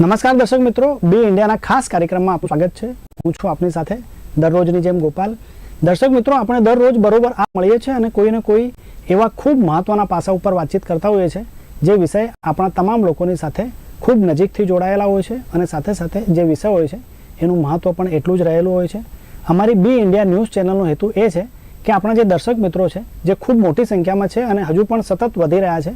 નમસ્કાર દર્શક મિત્રો, બી ઇન્ડિયાના ખાસ કાર્યક્રમમાં આપનું સ્વાગત છે. હું છું આપની સાથે દરરોજની જેમ ગોપાલ. દર્શક મિત્રો, આપણે દરરોજ બરોબર આ મળીએ છીએ અને કોઈને કોઈ એવા ખૂબ મહત્વના પાસા ઉપર વાતચીત કરતા હોઈએ છીએ, જે વિષય આપણા તમામ લોકોની સાથે ખૂબ નજીકથી જોડાયેલા હોય છે અને સાથે સાથે જે વિષય હોય છે, એનું મહત્વ પણ એટલું જ રહેલું હોય છે. અમારી બી ઇન્ડિયા ન્યૂઝ ચેનલનો હેતુ એ છે કે આપણા જે દર્શક મિત્રો છે, જે ખૂબ મોટી સંખ્યામાં છે અને હજુ પણ સતત વધી રહ્યા છે,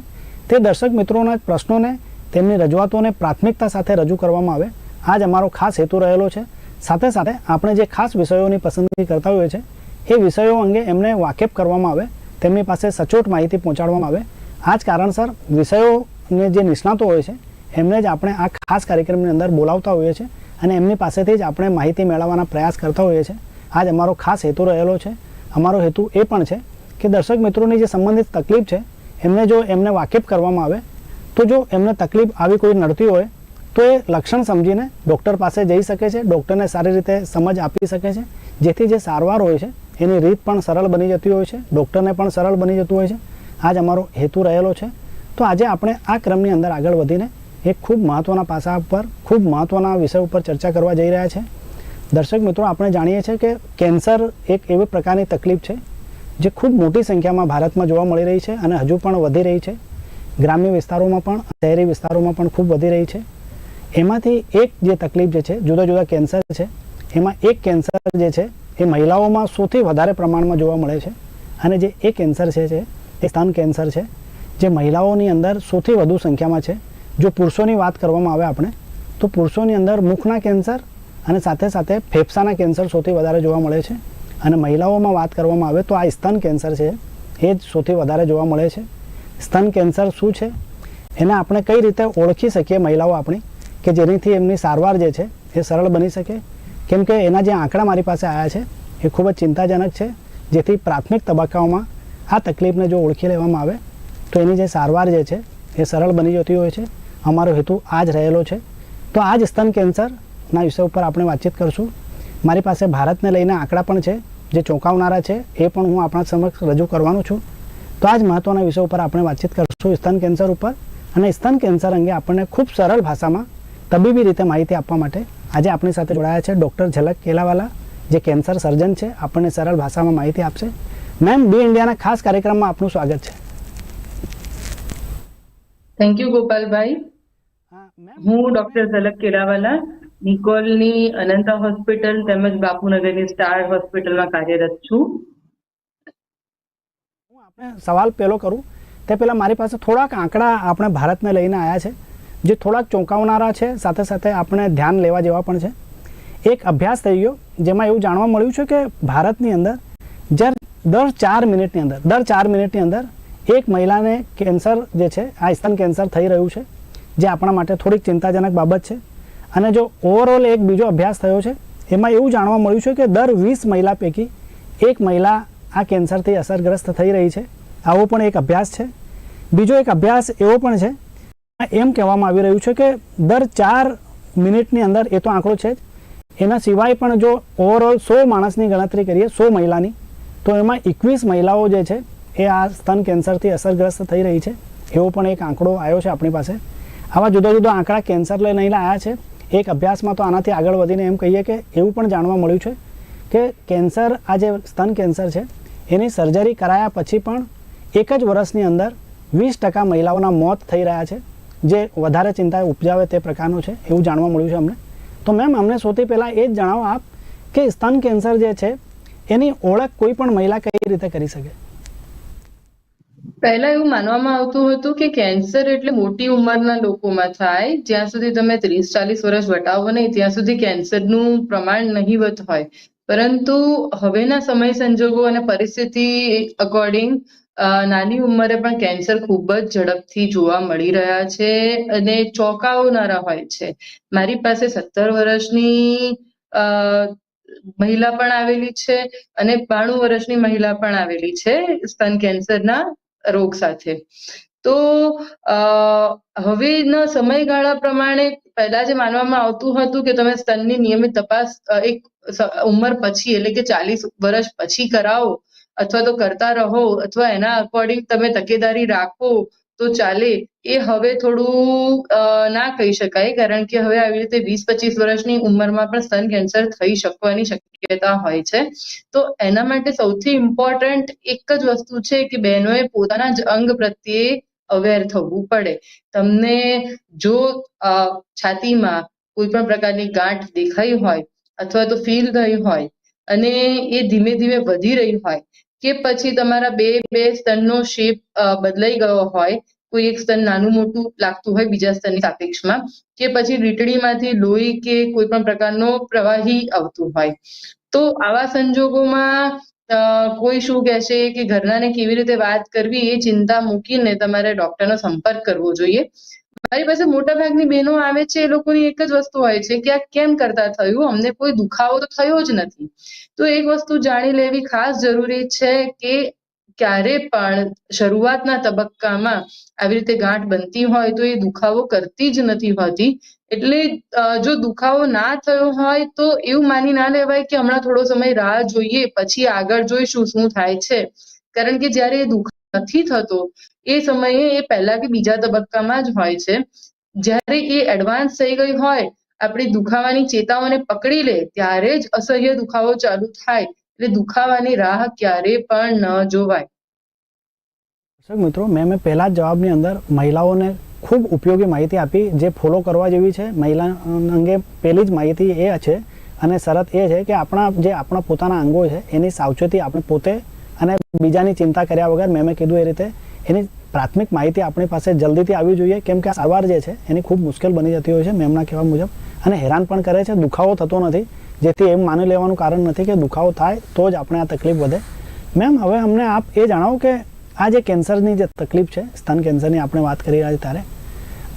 તે દર્શક મિત્રોના પ્રશ્નોને તેમની રજૂઆતોને પ્રાથમિકતા સાથે રજૂ કરવામાં આવે. આ જ અમારો ખાસ હેતુ રહેલો છે. સાથે સાથે આપણે જે ખાસ વિષયોની પસંદગી કરતા હોઈએ છીએ, એ વિષયો અંગે એમને વાકેફ કરવામાં આવે, તેમની પાસે સચોટ માહિતી પહોંચાડવામાં આવે. આ જ કારણસર વિષયોને જે નિષ્ણાતો હોય છે, એમને જ આપણે આ ખાસ કાર્યક્રમની અંદર બોલાવતા હોઈએ છીએ અને એમની પાસેથી જ આપણે માહિતી મેળવવાના પ્રયાસ કરતા હોઈએ છીએ. આ જ અમારો ખાસ હેતુ રહેલો છે. અમારો હેતુ એ પણ છે કે દર્શક મિત્રોની જે સંબંધિત તકલીફ છે, એમને જો એમને વાકેફ કરવામાં આવે તો જો એમને તકલીફ આવી કોઈ નડતી હોય, તો એ લક્ષણ સમજીને ડૉક્ટર પાસે જઈ શકે છે, ડૉક્ટરને સારી રીતે સમજ આપી શકે છે, જેથી જે સારવાર હોય છે, એની રીત પણ સરળ બની જતી હોય છે, ડૉક્ટરને પણ સરળ બની જતું હોય છે. આ જ અમારો હેતુ રહેલો છે. તો આજે આપણે આ ક્રમની અંદર આગળ વધીને એક ખૂબ મહત્ત્વના પાસા ઉપર ખૂબ મહત્ત્વના વિષય ઉપર ચર્ચા કરવા જઈ રહ્યા છે. દર્શક મિત્રો, આપણે જાણીએ છીએ કે કેન્સર એક એવી પ્રકારની તકલીફ છે, જે ખૂબ મોટી સંખ્યામાં ભારતમાં જોવા મળી રહી છે અને હજુ પણ વધી રહી છે. ગ્રામ્ય વિસ્તારોમાં પણ, શહેરી વિસ્તારોમાં પણ ખૂબ વધી રહી છે. એમાંથી એક જે તકલીફ જે છે, જુદા જુદા કેન્સર છે, એમાં એક કેન્સર જે છે, એ મહિલાઓમાં સૌથી વધારે પ્રમાણમાં જોવા મળે છે. અને જે એ કેન્સર છે જે, એ સ્તન કેન્સર છે, જે મહિલાઓની અંદર સૌથી વધુ સંખ્યામાં છે. જો પુરુષોની વાત કરવામાં આવે આપણે, તો પુરુષોની અંદર મુખના કેન્સર અને સાથે સાથે ફેફસાના કેન્સર સૌથી વધારે જોવા મળે છે. અને મહિલાઓમાં વાત કરવામાં આવે તો આ સ્તન કેન્સર છે, એ જ સૌથી વધારે જોવા મળે છે. સ્તન કેન્સર શું છે? એને આપણે કઈ રીતે ઓળખી શકીએ મહિલાઓ આપણી? કે જેનીથી એમની સારવાર જે છે, એ સરળ બની શકે? કેમ કે એના જે આંકડા મારી પાસે આવ્યા છે, એ ખૂબ જ ચિંતાજનક છે. જેથી પ્રાથમિક તબક્કાઓમાં આ તકલીફને જો ઓળખી લેવામાં આવે, તો એની જે સારવાર જે છે, એ સરળ બની જતી હોય છે. અમારો હેતુ આ જ રહેલો છે. તો આ જ સ્તન કેન્સરના વિષય ઉપર આપણે વાતચીત કરશું. મારી પાસે ભારતને લઈને આંકડા પણ છે, જે ચોંકાવનારા છે, એ પણ હું આપણા સમક્ષ રજૂ કરવાનું છું. તો આ જ મહત્ત્વના વિષય ઉપર આપણે વાતચીત કરશું સ્તન કેન્સર ઉપર. અને સ્તન કેન્સર અંગે આપણને ખૂબ સરળ ભાષામાં તબીબી રીતે માહિતી આપવા માટે આજે આપણી સાથે જોડાયા છે ડૉક્ટર ઝલક કેલાવાલા જે કેન્સર સર્જન છે. આપણને સરળ ભાષામાં માહિતી આપશે. મેમ બી ઇન્ડિયાના ખાસ કાર્યક્રમમાં આપનું સ્વાગત છે. Thank you Gopalbhai. હું ડોક્ટર ઝલક કેલાવાલા નિકોલની અનંતા હોસ્પિટલ તેમજ બાપુનગરની સ્ટાર હોસ્પિટલમાં કાર્યરત છું. સવાલ પહેલો કરું. તે પહેલાં મારી પાસે થોડાક આંકડા આપણે ભારતને લઈને આવ્યા છે, જે થોડાક ચોંકાવનારા છે, સાથે સાથે આપણે ધ્યાન લેવા જેવા પણ છે. એક અભ્યાસ થઈ ગયો, જેમાં એવું જાણવા મળ્યું છે કે ભારતની અંદર જ્યારે દર ચાર મિનિટની અંદર, દર ચાર મિનિટની અંદર એક મહિલાને કેન્સર જે છે, આ સ્તન કેન્સર થઈ રહ્યું છે, જે આપણા માટે થોડીક ચિંતાજનક બાબત છે. અને જો ઓવરઓલ એક બીજો અભ્યાસ થયો છે, એમાં એવું જાણવા મળ્યું છે કે દર વીસ મહિલા પૈકી એક મહિલા આ કેન્સરથી અસરગ્રસ્ત થઈ રહી છે. આવો પણ એક અભ્યાસ છે. બીજો એક અભ્યાસ એવો પણ છે. એમ કહેવામાં આવી રહ્યું છે કે દર ચાર મિનિટની અંદર એ તો આંકડો છે જ. એના સિવાય પણ જો ઓવરઓલ સો માણસની ગણતરી કરીએ, સો મહિલાની, તો એમાં એકવીસ મહિલાઓ જે છે, એ આ સ્તન કેન્સરથી અસરગ્રસ્ત થઈ રહી છે. એવો પણ એક આંકડો આવ્યો છે આપણી પાસે. આવા જુદા જુદા આંકડા કેન્સર લઈને આવ્યા છે. એક અભ્યાસમાં તો આનાથી આગળ વધીને એમ કહીએ કે એવું પણ જાણવા મળ્યું છે કે કેન્સર, આ જે સ્તન કેન્સર છે એની સર્જરી કરાયા પછી પણ એક જ વર્ષની અંદર વીસ ટકા મહિલાઓના મોત થઈ રહ્યા છે. જે વધારે ચિંતા ઉપજાવે તે પ્રકારનું છે, એવું જાણવા મળ્યું છે અમને. તો મેમ, અમને સૌથી પહેલાં એ જ જણાવો આપ કે સ્તન કેન્સર જે છે, એની ઓળખ કોઈ પણ મહિલા કઈ રીતે કરી શકે? પહેલા એવું માનવામાં આવતું હતું કે કેન્સર એટલે મોટી ઉંમરના લોકોમાં થાય, જ્યાં સુધી તમે ત્રીસ ચાલીસ વર્ષ વટાવો નહીં, ત્યાં સુધી કેન્સરનું પ્રમાણ નહીવત હોય. પરંતુ હવેના સમય સંજોગો અને પરિસ્થિતિ અકોર્ડિંગ નાની ઉંમરે પણ કેન્સર ખૂબ જ ઝડપથી જોવા મળી રહ્યા છે અને ચોંકાવનારા હોય છે. મારી પાસે સત્તર વર્ષની મહિલા પણ આવેલી છે અને બાણું વર્ષની મહિલા પણ આવેલી છે સ્તન કેન્સરના રોગ સાથે. તો હવેના સમયગાળા પ્રમાણે પહેલા જે માનવામાં આવતું હતું કે તમે સ્તનની નિયમિત તપાસ એક ઉંમર પછી એટલે કે ચાલીસ વર્ષ પછી કરાવો અથવા તો કરતા રહો અથવા એના અકોર્ડિંગ તમે તકેદારી રાખો તો ચાલે. એ હવે થોડું ના કહી શકાય કારણ કે હવે આવી રીતે વીસ પચીસ વર્ષની ઉંમરમાં પણ સ્તન કેન્સર થઈ શકવાની શક્યતા હોય છે. તો એના માટે સૌથી ઇમ્પોર્ટન્ટ એક જ વસ્તુ છે કે બહેનોએ પોતાના જ અંગ પ્રત્યે અવેર થવું પડે. તમને જો છાતીમાં કોઈ પણ પ્રકારની ગાંઠ દેખાઈ હોય અથવા તો ફીલ થઈ હોય અને એ ધીમે ધીમે વધી રહી હોય કે પછી તમારા બે બે સ્તનનો શેપ બદલાઈ ગયો હોય, કોઈ એક સ્તન નાનું મોટું લાગતું હોય બીજા સ્તનની સાપેક્ષમાં કે પછી રીટડીમાંથી લોહી કે કોઈ પણ પ્રકારનો પ્રવાહી આવતું હોય. તો આવા સંજોગોમાં કોઈ શું કહેશે કે ઘરનાને કેવી રીતે વાત કરવી એ ચિંતા મૂકીને તમારે ડોક્ટરનો સંપર્ક કરવો જોઈએ. મારી પાસે મોટા ભાગની બહેનો આવે છે, એ લોકોની એક જ વસ્તુ હોય છે કે આ કેમ કરતા થયું? અમને કોઈ દુખાવો તો થયો જ નથી. તો એક વસ્તુ જાણી લેવી ખાસ જરૂરી છે કે ક્યારે પણ શરૂઆતના તબક્કામાં આવી રીતે ગાંઠ બનતી હોય તો એ દુખાવો કરતી જ નથી હોતી. એટલે જો દુખાવો ના થયો હોય તો એવું માની ના લેવાય કે હમણાં થોડો સમય રાહ જોઈએ, પછી આગળ જોઈશું શું થાય છે. કારણ કે જ્યારે એ દુખાવો નથી થતો, એ સમયે એ પહેલા કે બીજા તબક્કામાં જ હોય છે. જ્યારે એ એડવાન્સ થઈ ગઈ હોય, આપણી દુખાવાની ચેતાઓને પકડી લે, ત્યારે જ અસહ્ય દુખાવો ચાલુ થાય. એટલે દુખાવાની રાહ ક્યારે પણ ન જોવાય. મિત્રો, મેં મેં પહેલા જવાબની અંદર મહિલાઓને ખૂબ ઉપયોગી માહિતી આપી, જે ફોલો કરવા જેવી છે મહિલા અંગે પહેલી જ માહિતી એ છે અને શરત એ છે કે આપણા જે આપણા પોતાના અંગો છે, એની સાવચેતી આપણે પોતે અને બીજાની ચિંતા કર્યા વગર મેં મેં કીધું એ રીતે, એની પ્રાથમિક માહિતી આપણી પાસે જલ્દીથી આવવી જોઈએ. કેમ કે સારવાર જે છે, એની ખૂબ મુશ્કેલ બની જતી હોય છે મેમના કહેવા મુજબ અને હેરાન પણ કરે છે. દુખાવો થતો નથી, જેથી એમ માની લેવાનું કારણ નથી કે દુખાવો થાય તો જ આપણે આ તકલીફ વધે. મેમ, હવે અમને આપ એ જણાવો કે આ જે કેન્સરની જે તકલીફ છે, સ્તન કેન્સરની આપણે વાત કરી રહ્યા છીએ ત્યારે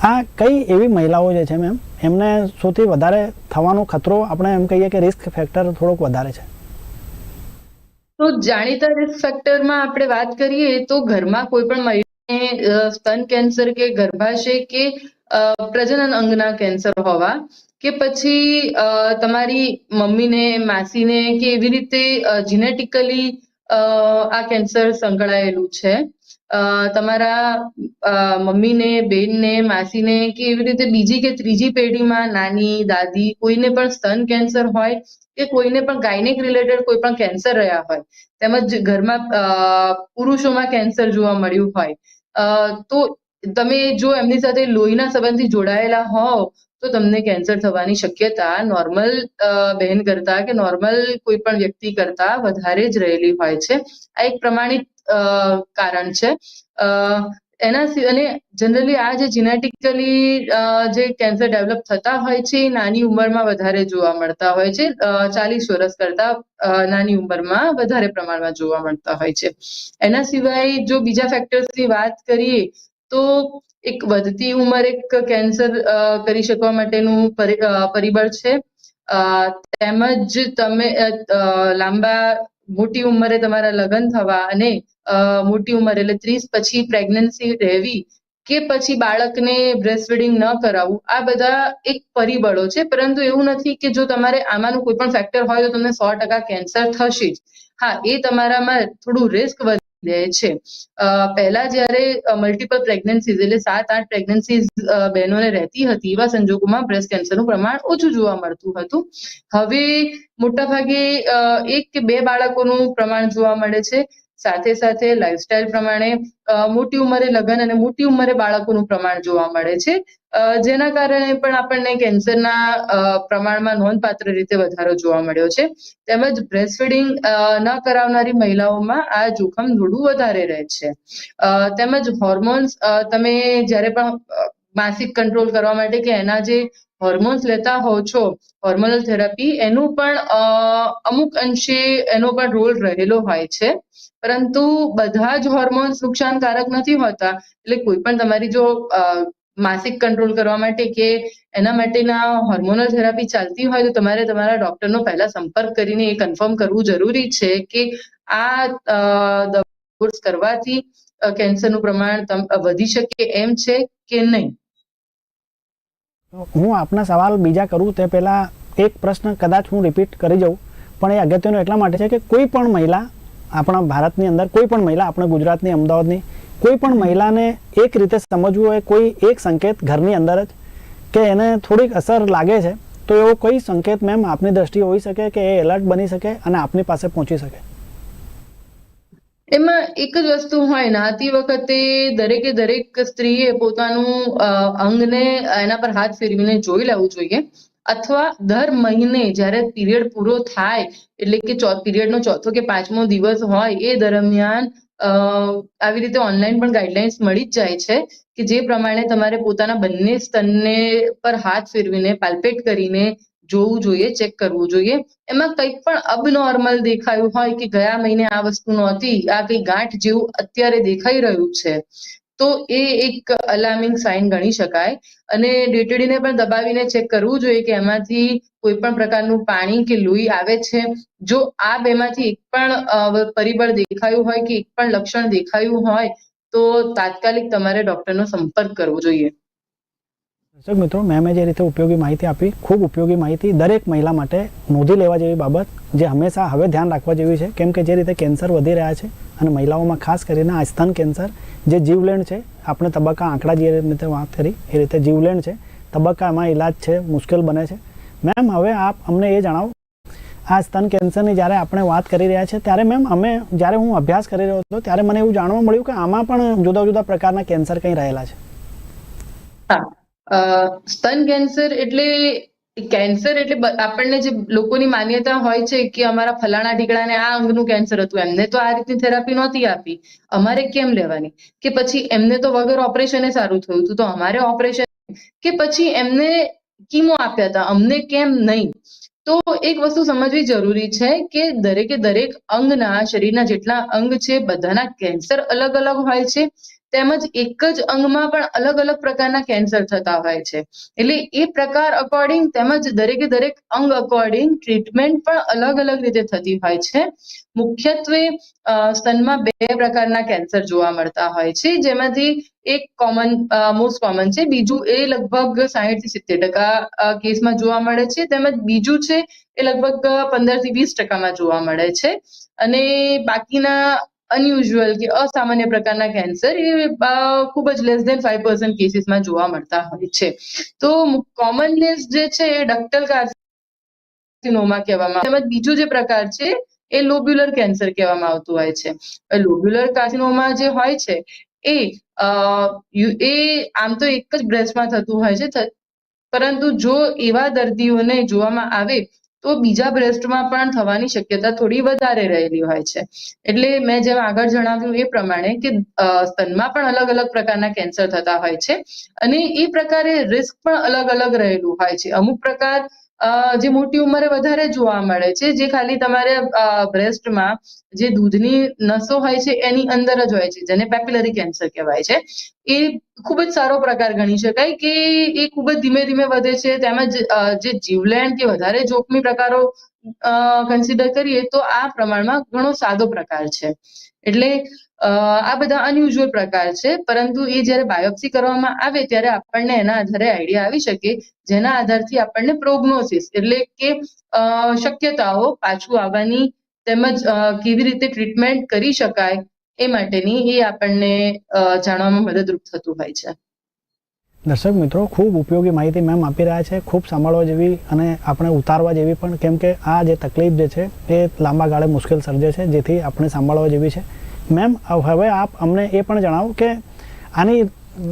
આ કઈ એવી મહિલાઓ જે છે મેમ એમને સૌથી વધારે થવાનો ખતરો આપણે એમ કહીએ કે રિસ્ક ફેક્ટર થોડોક વધારે છે. તો જાણીતા રિસ્ક ફેક્ટરમાં આપણે વાત કરીએ તો ઘરમાં કોઈ પણ મહિલાને સ્તન કેન્સર કે ગર્ભાશય કે પ્રજનન અંગના કેન્સર હોવા કે પછી તમારી મમ્મીને, માસીને કે એવી રીતે જીનેટિકલી આ કેન્સર સંકળાયેલું છે. તમારા મમ્મીને, બેનને, માસીને કે એવી રીતે બીજી કે ત્રીજી પેઢીમાં નાની, દાદી, કોઈને પણ સ્તન કેન્સર હોય કે કોઈને પણ ગાયનેક રિલેટેડ કોઈ પણ કેન્સર રહ્યા હોય, તેમજ ઘરમાં પુરુષોમાં કેન્સર જોવા મળ્યું હોય તો તમે જો એમની સાથે લોહીના સંબંધથી જોડાયેલા હોવ તો તમને કેન્સર થવાની શક્યતા નોર્મલ બહેન કરતા કે નોર્મલ કોઈ પણ વ્યક્તિ કરતા વધારે જ રહેલી હોય છે. આ એક પ્રમાણિત કારણ છે. એના અને જનરલી આ જે જીનેટિકલી જે કેન્સર ડેવલપ થતા હોય છે એ નાની ઉંમરમાં વધારે જોવા મળતા હોય છે. ચાલીસ વર્ષ કરતા નાની ઉંમરમાં વધારે પ્રમાણમાં જોવા મળતા હોય છે. એના સિવાય જો બીજા ફેક્ટર્સની વાત કરીએ તો એક વધતી ઉંમર એક કેન્સર કરી શકવા માટેનું પરિબળ છે. તેમજ તમે લાંબા, મોટી ઉંમરે તમારા લગ્ન થવા અને મોટી ઉંમર એટલે ત્રીસ પછી પ્રેગ્નન્સી રહેવી કે પછી બાળકને બ્રેસ્ટ ફીડિંગ ન કરાવવું, આ બધા એક પરિબળો છે. પરંતુ એવું નથી કે જો તમારે આમાંનું કોઈ પણ ફેક્ટર હોય તો તમને સો ટકા કેન્સર થશે જ. હા, એ તમારામાં થોડું રિસ્ક વધી છે. પહેલા જ્યારે મલ્ટિપલ પ્રેગ્નન્સીઝ એટલે સાત, આઠ પ્રેગ્નન્સીઝ બહેનોને રહેતી હતી, એવા સંજોગોમાં બ્રેસ્ટ કેન્સરનું પ્રમાણ ઓછું જોવા મળતું હતું. હવે મોટાભાગે એક કે બે બાળકોનું પ્રમાણ જોવા મળે છે. સાથે સાથે લાઈફસ્ટાઈલ પ્રમાણે મોટી ઉંમરે લગ્ન અને મોટી ઉંમરે બાળકોનું પ્રમાણ જોવા મળે છે. જેના કારણે પણ આપણને કેન્સરના પ્રમાણમાં નોંધપાત્ર રીતે વધારો જોવા મળ્યો છે. તેમજ બ્રેસ્ટ ફીડિંગ ન કરાવનારી મહિલાઓમાં આ જોખમ થોડું વધારે રહે છે. તેમજ હોર્મોન્સ તમે જ્યારે પણ માસિક કંટ્રોલ કરવા માટે કે એના જે હોર્મોન્સ લેતા હોવ છો હોર્મોનલ થેરાપી એનું પણ અમુક અંશે એનો પણ રોલ રહેલો હોય છે. પરંતુ બધા જ હોર્મોન્સ નુકસાનકારક નથી હોતા. એટલે કોઈ પણ તમારી જો માસિક કંટ્રોલ કરવા માટે કે એના માટેના હોર્મોનલ થેરાપી ચાલતી હોય તો તમારે તમારા ડોક્ટરનો પહેલા સંપર્ક કરીને એ કન્ફર્મ કરવું જરૂરી છે કે આ કોર્સ કરવાથી કેન્સરનું પ્રમાણ વધી શકે એમ છે કે નહીં? હું આપના સવાલ બીજા કરું તે પહેલાં એક પ્રશ્ન કદાચ હું રિપીટ કરી જાઉં, પણ એ અગત્યનો એટલા માટે છે કે કોઈ પણ મહિલા આપણા ભારતની અંદર, કોઈ પણ મહિલા આપણા ગુજરાતની, અમદાવાદની, કોઈ પણ મહિલાને એક રીતે સમજવું હોય, કોઈ એક સંકેત ઘરની અંદર જ કે એને થોડીક અસર લાગે છે, તો એવો કોઈ સંકેત મેમ આપની દ્રષ્ટિએ હોઈ શકે કે એ એલર્ટ બની શકે અને આપની પાસે પહોંચી શકે? એમાં એક જ વસ્તુ હોય નાતી વખતે દરેકે દરેક સ્ત્રીએ પોતાનું અંગને, એના પર હાથ ફેરવીને જોઈ લેવું જોઈએ. અથવા દર મહિને જ્યારે પીરિયડ પૂરો થાય, એટલે કે પીરિયડનો ચોથો કે પાંચમો દિવસ હોય, એ દરમિયાન આવી રીતે ઓનલાઈન પણ ગાઈડલાઇન્સ મળી જ જાય છે કે જે પ્રમાણે તમારે પોતાના બંને સ્તનને પર હાથ ફેરવીને, પાલ્પેટ કરીને જોવું જોઈએ ચેક કરવું જોઈએ. એમાં કંઈક પણ અબનોર્મલ દેખાયું હોય કે ગયા મહિને આ વસ્તુ નહોતી, આ કંઈ ગાંઠ જેવું અત્યારે દેખાઈ રહ્યું છે, તો એ એક અલાર્મિંગ સાઇન ગણી શકાય. અને ડેટડીને પણ દબાવીને ચેક કરવું જોઈએ કે એમાંથી કોઈ પણ પ્રકારનું પાણી કે લોહી આવે છે. જો આ બેમાંથી એક પણ પરિબળ દેખાયું હોય કે એક પણ લક્ષણ દેખાયું હોય, તો તાત્કાલિક તમારે ડોક્ટરનો સંપર્ક કરવો જોઈએ. દર્શક મિત્રો મેમે જે રીતે ઉપયોગી માહિતી આપી, ખૂબ ઉપયોગી માહિતી દરેક મહિલા માટે નોંધી લેવા જેવી બાબત, જે હંમેશા હવે ધ્યાન રાખવા જેવી છે, કેમ કે જે રીતે કેન્સર વધી રહ્યા છે અને મહિલાઓમાં ખાસ કરીને આ સ્તન કેન્સર, જે જીવલેણ છે, આપણે તબક્કા આંકડા જે રીતે વાત કરી, એ રીતે જીવલેણ છે, તબક્કામાં ઇલાજ છે, મુશ્કેલ બને છે. મેમ, હવે આપ અમને એ જણાવો, આ સ્તન કેન્સરની જ્યારે આપણે વાત કરી રહ્યા છે, ત્યારે મેમ, અમે જ્યારે હું અભ્યાસ કરી રહ્યો હતો, ત્યારે મને એવું જાણવા મળ્યું કે આમાં પણ જુદા જુદા પ્રકારના કેન્સર કંઈ રહેલા છે. હા. સ્તન કેન્સર એટલે કેન્સર એટલે આપણને જે લોકોની માન્યતા હોય છે કે અમારા ફલાણા ઢીકડાને આ અંગનું કેન્સર હતું, એમને તો આ રીતની થેરાપી નહોતી આપી. અમારે કેમ લેવાની? કે પછી એમને તો વગર ઓપરેશને સારું થયું હતું, તો અમારે ઓપરેશન કે પછી એમને કીમો આપ્યા હતા, અમને કેમ નહીં? તો એક વસ્તુ સમજવી જરૂરી છે કે દરેકે દરેક અંગના શરીરના જેટલા અંગ છે, બધાના કેન્સર અલગ અલગ હોય છે. તેમજ એક જ અંગમાં પણ અલગ અલગ પ્રકારના કેન્સર થતા હોય છે. એટલે એ પ્રકાર અકોર્ડિંગ તેમજ દરેકે દરેક અંગ અકોર્ડિંગ ટ્રીટમેન્ટ પણ અલગ અલગ રીતે થતી હોય છે. મુખ્યત્વે સ્તનમાં બે પ્રકારના કેન્સર જોવા મળતા હોય છે. જેમાંથી એક કોમન મોસ્ટ કોમન છે. બીજું એ લગભગ સાહીઠથી સિત્તેર ટકા કેસમાં જોવા મળે છે. તેમજ બીજું છે એ લગભગ પંદરથી વીસ ટકામાં જોવા મળે છે. અને બાકીના અનયુઝ્યુઅલ કે અસામાન્ય પ્રકારના કેન્સર એ ખૂબ જ લેસ દેન ફાઈવ પર્સન્ટ કેસીસમાં જોવા મળતા હોય છે. તો કોમનનેસ જે છે એ ડક્ટલ કાર્સિનોમા કહેવામાં. તેમજ બીજું જે પ્રકાર છે એ લોબ્યુલર કેન્સર કહેવામાં આવતું હોય છે. લોબ્યુલર કાર્સિનોમા જે હોય છે એ એ આમ તો એક જ બ્રેસ્ટમાં થતું હોય છે. પરંતુ જો એવા દર્દીઓને જોવામાં આવે તો બીજા બ્રેસ્ટમાં પણ થવાની શક્યતા થોડી વધારે રહેલી હોય છે. એટલે મેં જેમ આગળ જણાવ્યું એ પ્રમાણે કે સ્તનમાં પણ અલગ અલગ પ્રકારના કેન્સર થતા હોય છે અને એ પ્રકારે રિસ્ક પણ અલગ અલગ રહેલું હોય છે. અમુક પ્રકાર જે મોટી ઉંમરે વધારે જોવા મળે છે, જે ખાલી તમારે બ્રેસ્ટમાં જે દૂધની નસો હોય છે, એની અંદર જ હોય છે, જેને પેપિલરી કેન્સર કહેવાય છે. એ ખૂબ જ સારો પ્રકાર ગણી શકાય કે એ ખૂબ જ ધીમે ધીમે વધે છે, તેમજ જે જીવલેણ કે વધારે જોખમી પ્રકારો કન્સિડર કરીએ તો આ પ્રમાણમાં ઘણો સાદો પ્રકાર છે. એટલે આ બધા અનયુઝ્યુઅલ પ્રકાર છે, પરંતુ એ જ્યારે બાયોપ્સી કરવામાં આવે ત્યારે આપણને એના આધારે આઈડિયા આવી શકે, જેના આધારથી આપણને પ્રોગ્નોસિસ એટલે કે શક્યતાઓ પાછું આવવાની તેમજ કેવી રીતે ટ્રીટમેન્ટ કરી શકાય એ માટેની એ આપણને જાણવામાં મદદરૂપ થતું હોય છે. દર્શક મિત્રો, ખૂબ ઉપયોગી માહિતી મેમ આપી રહ્યા છે. ખૂબ સાંભળવા જેવી અને આપણે ઉતારવા જેવી પણ, કેમ કે આ જે તકલીફ જે છે, એ લાંબા ગાળે મુશ્કેલ સર્જે છે, જેથી આપણે સાંભળવા જેવી છે. મેમ હવે આપ અમને એ પણ જણાવો કે આની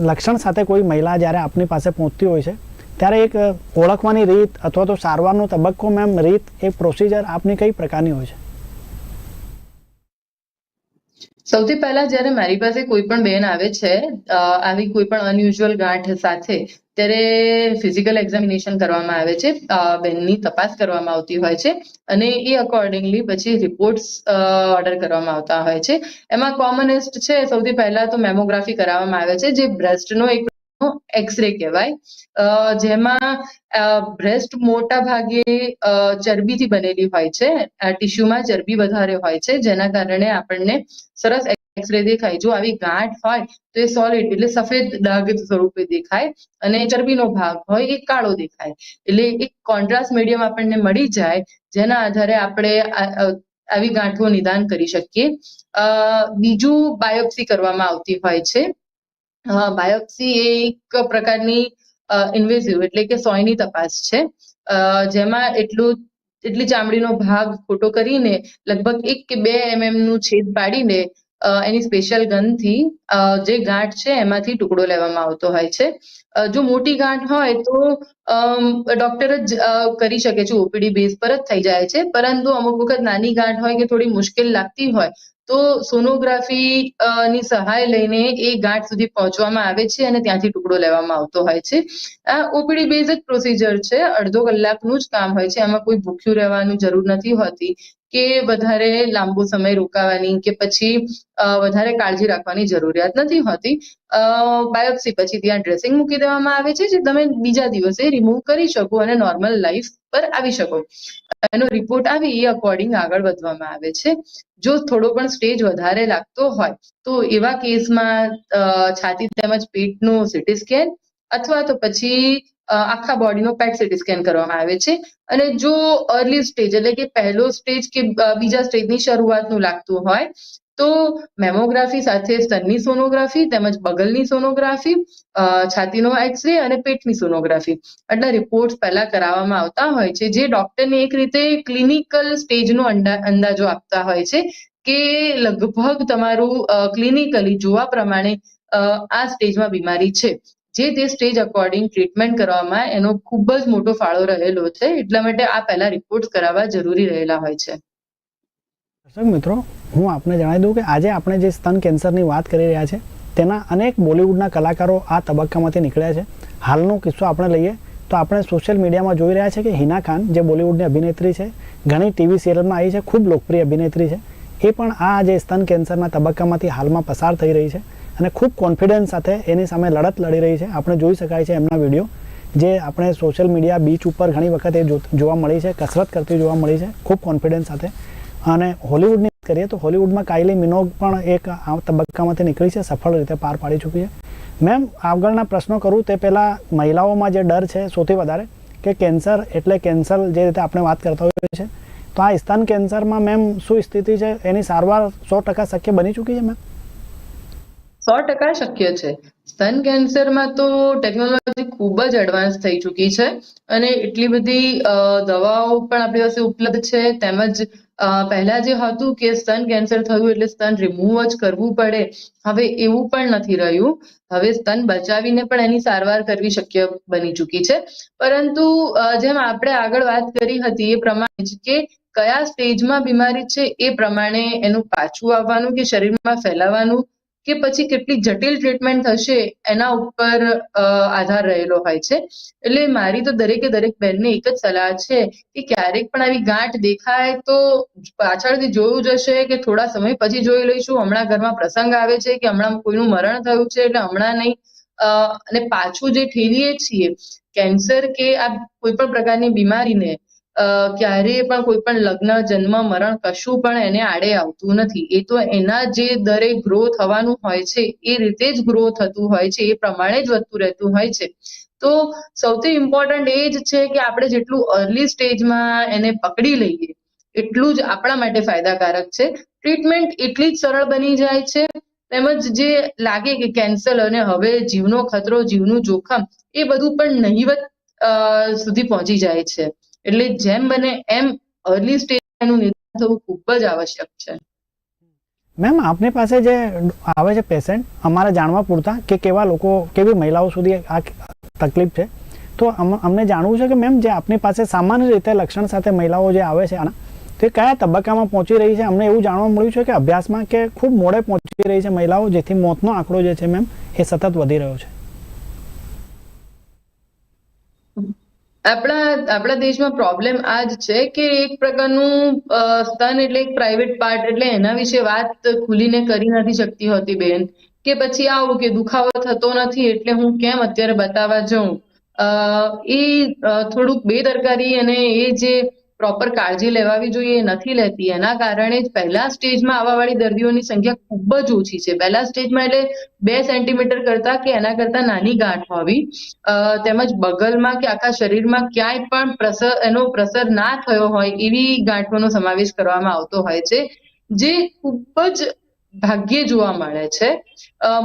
લક્ષણ સાથે કોઈ મહિલા જ્યારે આપની પાસે પહોંચતી હોય છે, ત્યારે એક ઓળખવાની રીત અથવા તો સારવારનો તબક્કો મેમ રીત એ પ્રોસિજર આપની કઈ પ્રકારની હોય છે? સૌથી પહેલા જ્યારે મારી પાસે કોઈ પણ બેન આવે છે આવી કોઈ પણ અનયુઝ્યુઅલ ગાંઠ સાથે, ત્યારે ફિઝિકલ એક્ઝામિનેશન કરવામાં આવે છે બેનની તપાસ કરવામાં આવતી હોય છે અને એ અકોર્ડિંગલી પછી રિપોર્ટ્સ ઓર્ડર કરવામાં આવતા હોય છે. એમાં કોમનેસ્ટ છે, સૌથી પહેલા તો મેમોગ્રાફી કરાવવામાં આવે છે, જે બ્રેસ્ટનો એક એક્સરે કહેવાય. જેમાં બ્રેસ્ટ મોટા ભાગે ચરબીથી બનેલી હોય છે. ટિશ્યુમાં ચરબી વધારે હોય છે, જેના કારણે આપણને સરસ એક્સરે દેખાય. જો આવી ગાંઠ હોય, તો એ સોલિડ એટલે સફેદ ડાઘ સ્વરૂપે દેખાય. અને ચરબીનો ભાગ હોય, એ કાળો દેખાય. એટલે એક કોન્ટ્રાસ્ટ મીડિયમ આપણને મળી જાય, જેના આધારે આપણે આવી ગાંઠો નિદાન કરી શકીએ. બીજું બાયોપ્સી કરવામાં આવતી હોય છે. બાયોપ્સી એ એક પ્રકારની ઇન્વેઝિવ એટલે કે સોયની તપાસ છે. જેમાં એટલું, એટલી ચામડીનો ભાગ ખોટો કરીને લગભગ એક કે બે એમએમનું છેદ પાડીને એની સ્પેશિયલ ગનથી જે ગાંઠ છે એમાંથી ટુકડો લેવામાં આવતો હોય છે. જો મોટી ગાંઠ હોય તો ડોક્ટર જ કરી શકે છે. ઓપીડી બેઝ પર જ થઈ જાય છે. પરંતુ અમુક વખત નાની ગાંઠ હોય કે થોડી મુશ્કેલ લાગતી હોય તો સોનોગ્રાફી ની સહાય લઈને એ ગાંઠ સુધી પહોંચવામાં આવે છે અને ત્યાંથી ટુકડો લેવામાં આવતો હોય છે. આ ઓપીડી બેઝ જ પ્રોસિજર છે. અડધો કલાકનું જ કામ હોય છે. એમાં કોઈ ભૂખ્યું રહેવાની જરૂર નથી હોતી. કે વધારે લાંબો સમય રોકાવાની કે પછી વધારે કાળજી રાખવાની જરૂરિયાત નથી હોતી. બાયોપ્સી પછી ત્યાં ડ્રેસિંગ મૂકી દેવામાં આવે છે, જે તમે બીજા દિવસે રિમૂવ કરી શકો અને નોર્મલ લાઈફ પર આવી શકો. એનો રિપોર્ટ આવી એ અકોર્ડિંગ આગળ વધવામાં આવે છે. જો થોડો પણ સ્ટેજ વધારે લાગતો હોય, તો એવા કેસમાં છાતી તેમજ પેટનું સીટી સ્કેન અથવા તો પછી આખા બોડીનો પેટ સીટી સ્કેન કરવામાં આવે છે. અને જો અર્લી સ્ટેજ એટલે કે પહેલો સ્ટેજ કે બીજા સ્ટેજની શરૂઆતનું લાગતું હોય, તો મેમોગ્રાફી સાથે સ્તનની સોનોગ્રાફી તેમજ બગલની સોનોગ્રાફી છાતીનો એક્સરે અને પેટની સોનોગ્રાફી આટલા રિપોર્ટ પહેલા કરાવવામાં આવતા હોય છે. જે ડોક્ટરને એક રીતે ક્લિનિકલ સ્ટેજનો અંદાજો આપતા હોય છે કે લગભગ તમારું ક્લિનિકલી જોવા પ્રમાણે આ સ્ટેજમાં બીમારી છે. જે તે સ્ટેજ અકોર્ડિંગ ટ્રીટમેન્ટ કરવામાં એનો ખૂબ જ મોટો ફાળો રહેલો છે, એટલા માટે આ પહેલા રિપોર્ટ કરાવવા જરૂરી રહેલા હોય છે. દર્શક મિત્રો, હું આપને જણાવી દઉં કે આજે આપણે જે સ્તન કેન્સરની વાત કરી રહ્યા છે, તેના અનેક બોલિવૂડના કલાકારો આ તબક્કામાંથી નીકળ્યા છે. હાલનો કિસ્સો આપણે લઈએ, તો આપણે સોશિયલ મીડિયામાં જોઈ રહ્યા છે કે હિના ખાન, જે બોલિવૂડની અભિનેત્રી છે, ઘણી ટીવી સિરિયલમાં આવી છે, ખૂબ લોકપ્રિય અભિનેત્રી છે, એ પણ આ જે સ્તન કેન્સરના તબક્કામાંથી હાલમાં પસાર થઈ રહી છે. અને ખૂબ કોન્ફિડન્સ સાથે એની સામે લડત લડી રહી છે. આપણે જોઈ શકાય છે એમના વીડિયો જે આપણે સોશિયલ મીડિયા બીચ ઉપર ઘણી વખત એ જોવા મળી છે, કસરત કરતી જોવા મળી છે. ખૂબ કોન્ફિડન્સ સાથે. અને હોલિવૂડની વાત કરીએ તો હોલિવૂડમાં કાયલી મિનોગ પણ એક આ તબક્કામાંથી નીકળી છે, સફળ રીતે પાર પાડી ચૂકી છે. મેમ, આગળના પ્રશ્નો કરું તે પહેલાં મહિલાઓમાં જે ડર છે સૌથી વધારે કે કેન્સર એટલે કેન્સર જે રીતે આપણે વાત કરતા હોઈએ છે તો આ સ્તન કેન્સરમાં મેમ શું સ્થિતિ છે? એની સારવાર સો ટકા શક્ય બની ચૂકી છે, મેમ? સો ટકા શક્ય છે. સ્તન કેન્સરમાં તો ટેકનોલોજી ખૂબ જ એડવાન્સ થઈ ચૂકી છે અને એટલી બધી દવાઓ પણ આપણી પાસે ઉપલબ્ધ છે. તેમજ પહેલા જે હતું કે સ્તન કેન્સર થયું એટલે સ્તન રિમૂવ જ કરવું પડે. હવે એવું પણ નથી રહ્યું. હવે સ્તન બચાવીને પણ એની સારવાર કરવી શક્ય બની ચૂકી છે. પરંતુ જેમ આપણે આગળ વાત કરી હતી એ પ્રમાણે જ કે કયા સ્ટેજમાં બીમારી છે એ પ્રમાણે એનું પાછું આવવાનું કે શરીરમાં ફેલાવાનું કે પછી કેટલી જટિલ ટ્રીટમેન્ટ થશે, એના ઉપર આધાર રહેલો હોય છે. એટલે મારી તો દરેકે દરેક બહેનને એક જ સલાહ છે કે ક્યારેક પણ આવી ગાંઠ દેખાય તો પાછળથી જોયું જશે કે થોડા સમય પછી જોઈ લઈશું. હમણાં ઘરમાં પ્રસંગ આવે છે કે હમણાં કોઈનું મરણ થયું છે એટલે હમણાં નહીં. અને પાછું જે ઠેલીએ છીએ કેન્સર કે આ કોઈ પણ પ્રકારની બીમારીને ક્યારેય પણ કોઈ પણ લગ્ન, જન્મ, મરણ કશું પણ એને આડે આવતું નથી. એ તો એના જે દરે ગ્રો થવાનું હોય છે, એ રીતે જ ગ્રો થતું હોય છે, એ પ્રમાણે જ વધતું રહેતું હોય છે. તો સૌથી ઇમ્પોર્ટન્ટ એ જ છે કે આપણે જેટલું અર્લી સ્ટેજમાં એને પકડી લઈએ, એટલું જ આપણા માટે ફાયદાકારક છે. ટ્રીટમેન્ટ એટલી જ સરળ બની જાય છે, તેમજ જે લાગે કે કેન્સર અને હવે જીવનો ખતરો, જીવનું જોખમ, એ બધું પણ નહીવત સુધી પહોંચી જાય છે. એટલે જેમ બને એમ અર્લી સ્ટેજ નિદાન થવું ખૂબ જ આવશ્યક છે. મેમ, આપની પાસે જે આવે છે પેશન્ટ અમારે જાણવા પૂરતા કે કેવા લોકો, કેવી મહિલાઓ સુધી આ તકલીફ છે? તો અમને જાણવું છે કે મેમ, જે આપની પાસે સામાન્ય રીતે લક્ષણ સાથે મહિલાઓ જે આવે છે આના, તે કયા તબક્કામાં પહોંચી રહી છે? અમને એવું જાણવા મળ્યું છે કે અભ્યાસમાં કે ખૂબ મોડે પહોંચી રહી છે મહિલાઓ, જેથી મોતનો આંકડો જે છે મેમ, એ સતત વધી રહ્યો છે. આપણા આપણા દેશમાં પ્રોબ્લેમ આ જ છે કે એક પ્રકારનું સ્તન એટલે એક પ્રાઇવેટ પાર્ટ એટલે એના વિશે વાત ખુલીને કરી નથી શકતી હોતી બેન. કે પછી આવું કે દુખાવો થતો નથી એટલે હું કેમ અત્યારે બતાવવા જાઉં? એ થોડુંક બેદરકારી અને એ જે પ્રોપર કાળજી લેવાવી જોઈએ, એ નથી લેતી. એના કારણે જ પહેલા સ્ટેજમાં આવવાવાળી દર્દીઓની સંખ્યા ખૂબ જ ઓછી છે. પહેલા સ્ટેજમાં એટલે બે સેન્ટીમીટર કરતા કે એના કરતા નાની ગાંઠ હોવી. તેમજ બગલમાં કે આખા શરીરમાં ક્યાંય પણ પ્રસર, એનો પ્રસર ના થયો હોય એવી ગાંઠોનો સમાવેશ કરવામાં આવતો હોય છે, જે ખૂબ જ ભાગ્યે જોવા મળે છે.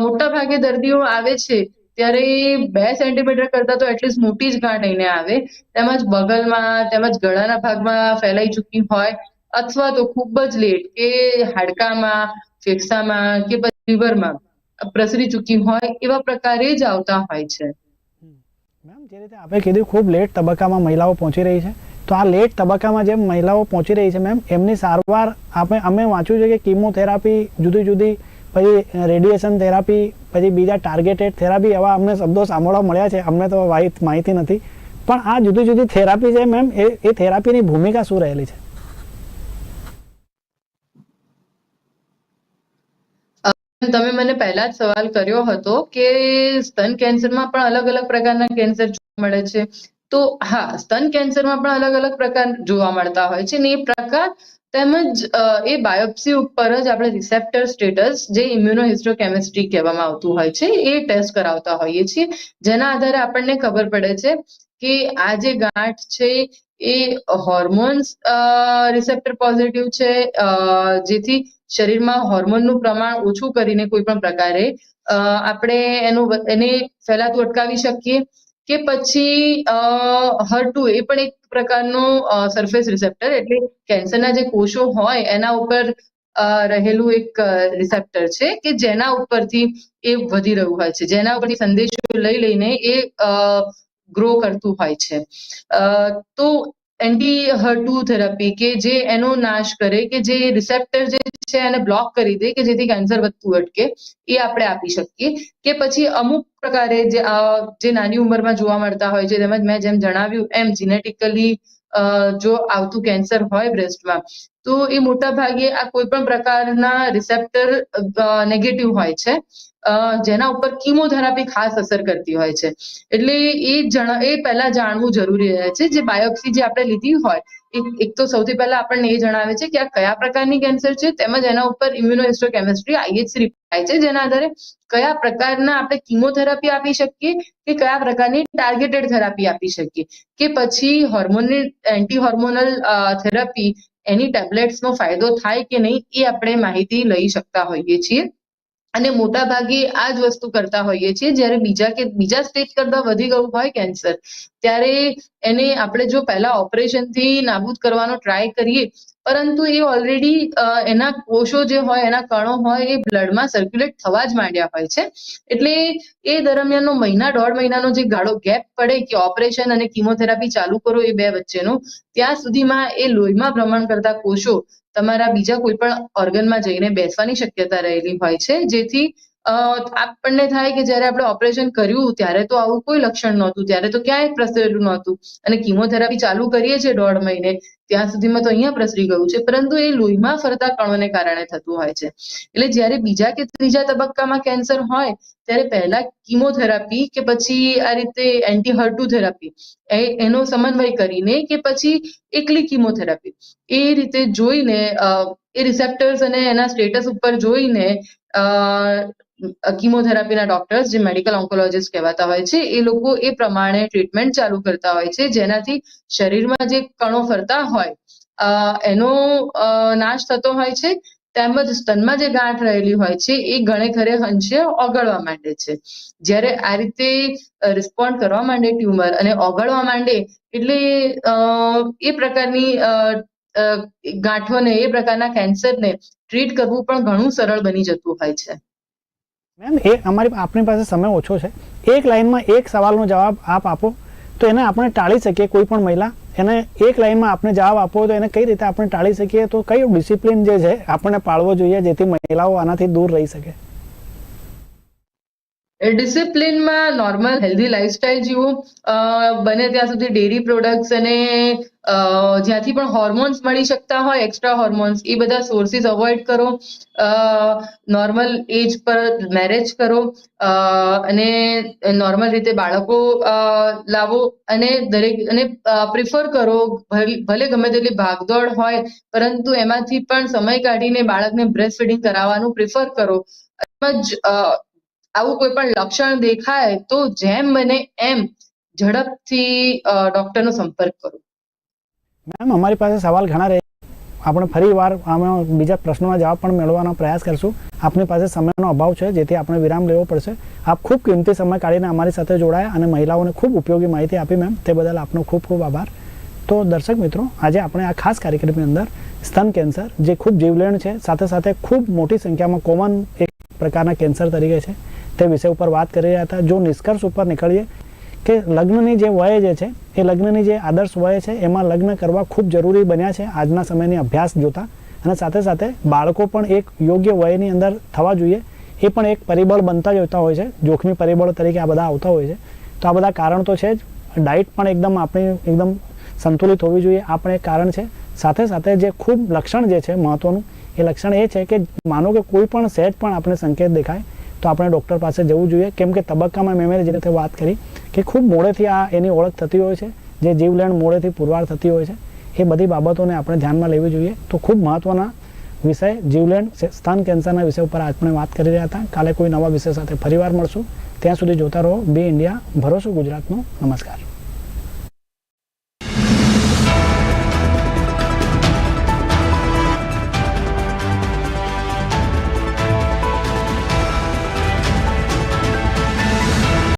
મોટા ભાગે દર્દીઓ આવે છે ત્યારે બે સેન્ટીમીટર કરતા તો એટલીસ્ટ મોટી જ ગાંઠ એને આવે. તેમજ બગલમાં, તેમજ ગળાના ભાગમાં ફેલાઈ ચૂકી હોય અથવા તો ખૂબ જ લેટ કે હાડકામાં, ફેફસામાં કે પછી લીવરમાં પ્રસરી ચૂકી હોય એવા પ્રકારે જ આવતા હોય છે. મેમ, જે રીતે આપણે કીધું ખૂબ લેટ તબક્કામાં મહિલાઓ પહોંચી રહી છે. તો આ લેટ તબક્કામાં જેમ મહિલાઓ પહોંચી રહી છે, મેમ, એમની સારવાર આપણે અમે વાંચ્યું છે કે કિમોથેરાપી જુદી જુદી પછી રેડિયેશન થેરાપી પછી બીજા ટાર્ગેટેડ થેરાપી એવા અમને શબ્દો સાંભળવા મળ્યા છે. અમને તો માહિતી નથી. પણ આ જુદી જુદી થેરાપી છે મેમ એ એ થેરાપીની ભૂમિકા શું રહેલી છે? તમે મને પહેલા જ સવાલ કર્યો હતો કે સ્તન કેન્સરમાં પણ અલગ અલગ પ્રકારના કેન્સર જોવા મળે છે. તો હા, સ્તન કેન્સરમાં પણ અલગ અલગ પ્રકાર જોવા મળતા હોય છે ને એ પ્રકાર તેમજ એ બાયોપ્સી ઉપર જ આપણે રિસેપ્ટર સ્ટેટસ જે ઇમ્યુનોહિસ્ટોકેમિસ્ટ્રી કહેવામાં આવતું હોય છે, એ ટેસ્ટ કરાવતા હોઈએ છીએ. જેના આધારે આપણને ખબર પડે છે કે આ જે ગાંઠ છે, એ હોર્મોન્સ રિસેપ્ટર પોઝિટિવ છે જેથી શરીરમાં હોર્મોનનું પ્રમાણ ઓછું કરીને કોઈ પણ પ્રકારે આપણે એનું એને ફેલાતું અટકાવી શકીએ. કે પછી હરટુ એ પણ એક પ્રકારનું સરફેસ રિસેપ્ટર એટલે કેન્સરના જે કોષો હોય, એના ઉપર રહેલું એક રિસેપ્ટર છે કે જેના ઉપરથી એ વધી રહ્યું હોય છે. જેના ઉપરથી સંદેશો લઈ લઈને એ ગ્રો કરતું હોય છે. તો એન્ટી હર્ટુ થેરાપી કે જે એનો નાશ કરે કે જે રિસેપ્ટર જે છે એને બ્લોક કરી દે કે જેથી કેન્સર વધતું અટકે, એ આપણે આપી શકીએ. કે પછી અમુક પ્રકારે જે જે નાની ઉંમરમાં જોવા મળતા હોય છે, તેમજ મેં જેમ જણાવ્યું એમ જીનેટિકલી જો આવતું કેન્સર હોય બ્રેસ્ટમાં, તો એ મોટા ભાગે આ કોઈ પણ પ્રકારના રિસેપ્ટર નેગેટિવ હોય છે. જેના ઉપર કીમોથેરાપી ખાસ અસર કરતી હોય છે. એટલે એ જણા, એ પહેલા જાણવું જરૂરી રહે છે જે બાયોપ્સી જે આપણે લીધી હોય એક તો સૌથી પહેલા આપણને એ જણાવે છે કે આ કયા પ્રકારની કેન્સર છે, તેમજ એના ઉપર ઇમ્યુનોહિસ્ટોકેમિસ્ટ્રી આઈએચસી થાય છે, જેના આધારે કયા પ્રકારના આપણે કીમોથેરાપી આપી શકીએ કે કયા પ્રકારની ટાર્ગેટેડ થેરાપી આપી શકીએ. કે પછી હોર્મોનની એન્ટી હોર્મોનલ થેરાપી એની ટેબ્લેટ્સનો ફાયદો થાય કે નહીં, એ આપણે માહિતી લઈ શકતા હોઈએ છીએ. અને મોટા ભાગે આ જ વસ્તુ કરતા હોઈએ છીએ, જ્યારે બીજા કે, બીજા સ્ટેજ કરતા વધી ગયું હોય કેન્સર ત્યારે એને આપણે જો પહેલા ઓપરેશનથી નાબૂદ કરવાનો ટ્રાય કરીએ, પરંતુ એ ઓલરેડી એના કોષો જે હોય, એના કણો હોય, એ બ્લડમાં સર્ક્યુલેટ થવા જ માંડ્યા હોય છે. એટલે એ દરમિયાનનો મહિના, દોઢ મહિનાનો જે ગાળો ગેપ પડે કે ઓપરેશન અને કીમોથેરાપી ચાલુ કરો એ બે વચ્ચેનો, ત્યાં સુધીમાં એ લોહીમાં ભ્રમણ કરતા કોષો તમારા બીજા કોઈ પણ ઓર્ગનમાં જઈને બેસવાની શક્યતા રહેલી હોય છે. જેથી આપણને થાય કે જ્યારે આપણે ઓપરેશન કર્યું ત્યારે તો આવું કોઈ લક્ષણ નહોતું. ત્યારે તો ક્યાંય પ્રસરેલું નહોતું. અને કીમોથેરાપી ચાલુ કરીએ છીએ દોઢ મહિને. ત્યાં સુધીમાં તો અહીંયા પ્રસરી ગયું છે, પરંતુ એ લોહીમાં ફરતા કણોને કારણે થતું હોય છે. એટલે જ્યારે બીજા કે ત્રીજા તબક્કામાં કેન્સર હોય, ત્યારે પહેલા કીમોથેરાપી કે પછી આ રીતે એન્ટી હર્ટુ થેરાપી એનો સમન્વય કરીને કે પછી એકલી કીમોથેરાપી, એ રીતે જોઈને એ રિસેપ્ટર્સ અને એના સ્ટેટસ ઉપર જોઈને કીમોથેરાપીના ડોક્ટર્સ જે મેડિકલ ઓન્કોલોજીસ્ટ કહેવાતા હોય છે, એ લોકો એ પ્રમાણે ટ્રીટમેન્ટ ચાલુ કરતા હોય છે, જેનાથી શરીરમાં જે કણો ફરતા હોય. એનો નાશ થતો હોય છે. તેમજ સ્તનમાં જે ગાંઠ રહેલી હોય છે, એ ઘણે ખરે અંશે ઓગળવા માંડે છે. જ્યારે આ રીતે રિસ્પોન્ડ કરવા માંડે ટ્યુમર અને ઓગળવા માંડે એટલે એ પ્રકારની ગાંઠોને, એ પ્રકારના કેન્સરને ટ્રીટ કરવું પણ ઘણું સરળ બની જતું હોય છે. મેમ એ અમારી આપણી પાસે સમય ઓછો છે. એક લાઈનમાં એક સવાલનો જવાબ આપ આપો. તો એને આપણે ટાળી શકીએ કોઈ પણ મહિલા. એને એક લાઈનમાં આપણે જવાબ આપવો તો એને કઈ રીતે આપણે ટાળી શકીએ? તો કયું ડિસિપ્લિન જે છે આપણે પાળવો જોઈએ જેથી મહિલાઓ આનાથી દૂર રહી શકે? ડિસિપ્લિનમાં નોર્મલ, હેલ્ધી લાઈફસ્ટાઈલ જીવો. બને ત્યાં સુધી ડેરી પ્રોડક્ટ્સ અને જ્યાંથી પણ હોર્મોન્સ મળી શકતા હોય, એક્સ્ટ્રા હોર્મોન્સ એ બધા સોર્સિસ અવોઇડ કરો. નોર્મલ એજ પર મેરેજ કરો. અને નોર્મલ રીતે બાળકો લાવો અને દરેક, અને પ્રિફર કરો. ભલ- ગમે તેટલી ભાગદોડ હોય, પરંતુ એમાંથી પણ સમય કાઢીને બાળકને બ્રેસ્ટ ફીડિંગ કરાવવાનું પ્રિફર કરો. તેમજ આવું કોઈ પણ લક્ષણ દેખાય તો જેમ બને એમ ઝડપથી ડોક્ટરનો સંપર્ક કરો. મેમ, અમારી પાસે સવાલ ઘણા રહે. આપણે ફરી વાર આમાં બીજા પ્રશ્નોના જવાબ પણ મેળવવાનો પ્રયાસ કરશું. આપની પાસે સમયનો અભાવ છે, જેથી આપણે વિરામ લેવો પડશે. આપ ખૂબ કિંમતી સમય કાઢીને અમારી સાથે જોડાયા અને મહિલાઓને ખૂબ ઉપયોગી માહિતી આપી, મેમ. તે બદલ આપનો ખૂબ ખૂબ આભાર. તો દર્શક મિત્રો, આજે આપણે આ ખાસ કાર્યક્રમની અંદર સ્તન કેન્સર, જે ખૂબ જીવલેણ છે, સાથે સાથે ખૂબ મોટી સંખ્યામાં કોમન એક પ્રકારના કેન્સર તરીકે છે તે વિષય ઉપર વાત કરી રહ્યા હતા. જો નિષ્કર્ષ ઉપર નીકળીએ કે લગ્નની જે વય જે છે, એ લગ્નની જે આદર્શ વય છે, એમાં લગ્ન કરવા ખૂબ જરૂરી બન્યા છે આજના સમયની અભ્યાસ જોતા. અને સાથે સાથે બાળકો પણ એક યોગ્ય વયની અંદર થવા જોઈએ. એ પણ એક પરિબળ બનતા જ હોતા હોય છે. જોખમી પરિબળો તરીકે આ બધા આવતા હોય છે. તો આ બધા કારણ તો છે જ. ડાયટ પણ એકદમ આપણી એકદમ સંતુલિત હોવી જોઈએ. આ પણ એક કારણ છે. સાથે સાથે જે ખૂબ લક્ષણ જે છે મહત્વનું, એ લક્ષણ એ છે કે માનો કે કોઈ પણ સહેજ પણ આપણે સંકેત દેખાય. તો આપણે ડૉક્ટર પાસે જવું જોઈએ. કેમ કે તબક્કામાં મેં જે રીતે વાત કરી કે ખૂબ મોડેથી આ એની ઓળખ થતી હોય છે, જે જીવલેણ મોડેથી પુરવાર થતી હોય છે, એ બધી બાબતોને આપણે ધ્યાનમાં લેવી જોઈએ. તો ખૂબ મહત્વના વિષય જીવલેણ સ્થાન કેન્સરના વિષય ઉપર આપણે વાત કરી રહ્યા હતા. કાલે કોઈ નવા વિષય સાથે ફરીવાર મળશું. ત્યાં સુધી જોતા રહો. બી ઇન્ડિયા, ભરોસો ગુજરાતનો. નમસ્કાર.